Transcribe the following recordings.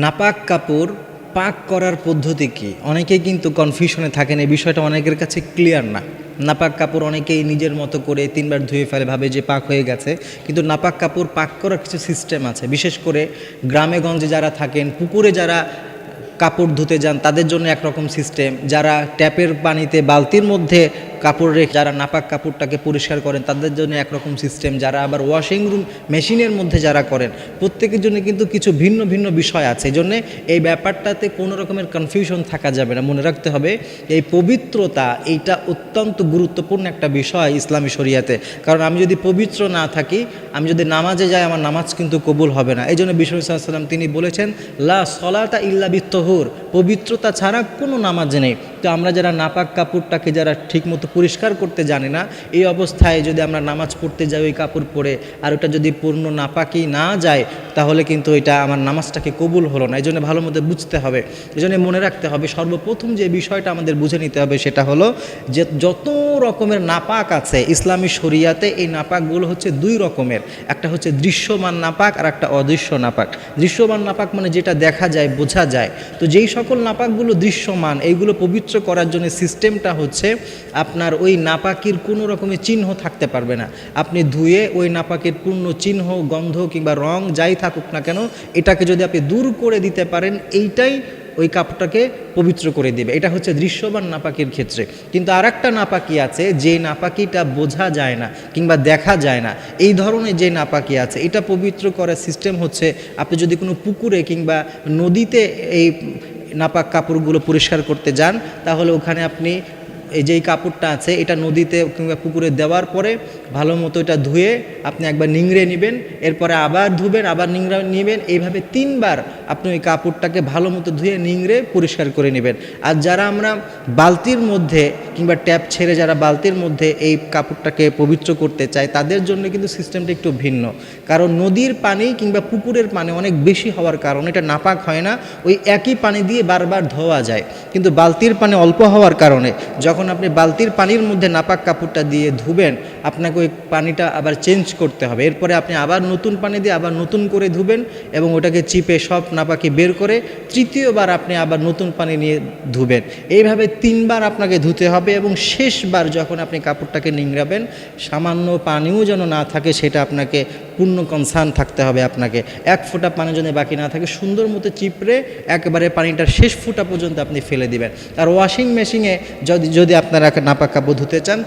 নাপাক কাপড় পাক করার পদ্ধতি কি? অনেকেই কিন্তু কনফিউশনে থাকেন, এই বিষয়টা অনেকের কাছে ক্লিয়ার না। নাপাক কাপড় অনেকেই নিজের মতো করে তিনবার ধুয়ে ফেলে ভাবে যে পাক হয়ে গেছে, কিন্তু নাপাক কাপড় পাক করার কিছু সিস্টেম আছে। বিশেষ করে গ্রামে গঞ্জে যারা থাকেন, পুকুরে যারা কাপড় ধুতে যান, তাদের জন্য একরকম সিস্টেম যারা ট্যাপের পানিতে বালতির মধ্যে কাপড় রেখে, যারা নাপাক কাপড়টাকে পরিষ্কার করেন, তাদের জন্য একরকম সিস্টেম যারা আবার ওয়াশিং রুম মেশিনের মধ্যে যারা করেন, প্রত্যেকের জন্য কিন্তু কিছু ভিন্ন ভিন্ন বিষয় আছে। এই জন্যে এই ব্যাপারটাতে কোনো রকমের কনফিউশন থাকা যাবে না। মনে রাখতে হবে, এই পবিত্রতা, এইটা অত্যন্ত গুরুত্বপূর্ণ একটা বিষয় ইসলামী শরিয়াতে। কারণ আমি যদি পবিত্র না থাকি, আমি যদি নামাজে যাই, আমার নামাজ কিন্তু কবুল হবে না। এই জন্য বিষ্ণু সাল্লাম তিনি বলেছেন, লা সলাতা ইল্লা বিত্তহুর পবিত্রতা ছাড়া কোনো নামাজ নেই। তো আমরা যারা নাপাক কাপড়টাকে যারা ঠিকমতো পরিষ্কার করতে জানি না, এই অবস্থায় যদি আমরা নামাজ পড়তে যাই ওই কাপড় পরে, আর ওটা যদি পূর্ণ নাপাকি না যায়, তাহলে কিন্তু এটা আমার নামাজটাকে কবুল হলো না। এই জন্য ভালো মতো বুঝতে হবে। এই জন্য মনে রাখতে হবে, সর্বপ্রথম যে বিষয়টা আমাদের বুঝে নিতে হবে সেটা হলো যে যত রকমের নাপাক আছে, ইসলামী শরিয়াতে এই নাপাকগুলো হচ্ছে দুই রকমের। একটা হচ্ছে দৃশ্যমান নাপাক আর একটা অদৃশ্য নাপাক। দৃশ্যমান নাপাক মানে যেটা দেখা যায়, বোঝা যায়। তো যেই সকল নাপাকগুলো দৃশ্যমান, এইগুলো পবিত্র করার জন্য সিস্টেমটা হচ্ছে আপনার ওই নাপাকির কোনো রকমের চিহ্ন থাকতে পারবে না। আপনি ধুয়ে ওই নাপাকের পূর্ণ চিহ্ন, গন্ধ কিংবা রং যাই থাকুক না কেন, এটাকে যদি আপনি দূর করে দিতে পারেন, এইটাই ওই কাপটাকে পবিত্র করে দিবে। এটা হচ্ছে দৃশ্যমান নাপাকির ক্ষেত্রে। কিন্তু আর একটা নাপাকি আছে, যে নাপাকিটা বোঝা যায় না কিংবা দেখা যায় না, এই ধরনের যে নাপাকি আছে, এটা পবিত্র করার সিস্টেম হচ্ছে আপনি যদি কোনো পুকুরে কিংবা নদীতে এই নাপাক কাপড়গুলো পরিষ্কার করতে যান, তাহলে ওখানে আপনি এই যেই কাপড়টা আছে, এটা নদীতে কিংবা পুকুরে দেওয়ার পরে ভালো মতো এটা ধুয়ে আপনি একবার নিংড়ে নেবেন, এরপরে আবার ধুবেন, আবার নিংড়ে নেবেন, এইভাবে তিনবার আপনি ওই কাপড়টাকে ভালো মতো ধুয়ে নিংড়ে পরিষ্কার করে নেবেন। আর যারা আমরা বালতির মধ্যে কিংবা ট্যাপ ছেড়ে যারা বালতির মধ্যে এই কাপড়টাকে পবিত্র করতে চায়, তাদের জন্য কিন্তু সিস্টেমটা একটু ভিন্ন। কারণ নদীর পানি কিংবা পুকুরের পানি অনেক বেশি হওয়ার কারণে, এটা নাপাক হয় না, ওই একই পানি দিয়ে বারবার ধোয়া যায়। কিন্তু বালতির পানি অল্প হওয়ার কারণে যখন আপনি বালতির পানির মধ্যে নাপাক কাপড়টা দিয়ে ধুবেন, আপনাকে ওই পানিটা আবার চেঞ্জ করতে হবে। এরপরে আপনি আবার নতুন পানি দিয়ে আবার নতুন করে ধুবেন এবং ওটাকে চিপে সব নাপাকি বের করে তৃতীয়বার আপনি আবার নতুন পানি নিয়ে ধুবেন। এইভাবে তিনবার আপনাকে ধুতে হবে এবং শেষবার যখন আপনি কাপড়টাকে নিংড়াবেন, সামান্য পানিও যেন না থাকে সেটা আপনাকে পূর্ণ কনসার্ন থাকতে হবে আপনাকে। এক ফোঁটা পানি যেন বাকি না থাকে, সুন্দর মতো চিপড়ে একেবারে পানিটার শেষ ফোঁটা পর্যন্ত আপনি ফেলে দিবেন। আর ওয়াশিং মেশিনে যদি যদি আপনারা নাপাক কাপড় ধুতে চান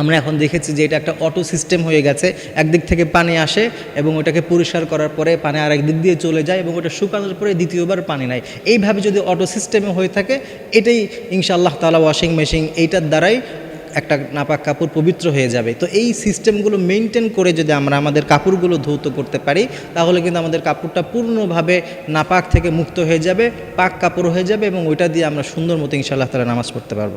আমরা এখন দেখেছি যে এটা একটা অটো সিস্টেম হয়ে গেছে। একদিক থেকে পানি আসে এবং ওটাকে পরিষ্কার করার পরে পানি আরেক দিক দিয়ে চলে যায় এবং ওটা শুকানোর পরে দ্বিতীয়বার পানি নেয়। এইভাবে যদি অটো সিস্টেমে হয়ে থাকে, এটাই ইনশাআল্লাহ তালা ওয়াশিং মেশিন এইটার দ্বারাই একটা নাপাক কাপড় পবিত্র হয়ে যাবে। তো এই সিস্টেমগুলো মেনটেন করে যদি আমরা আমাদের কাপড়গুলো ধৌত করতে পারি, তাহলে কিন্তু আমাদের কাপড়টা পূর্ণভাবে নাপাক থেকে মুক্ত হয়ে যাবে, পাক কাপড় হয়ে যাবে এবং ওইটা দিয়ে আমরা সুন্দর মতো ইনশাআল্লাহ তালা নামাজ পড়তে পারব।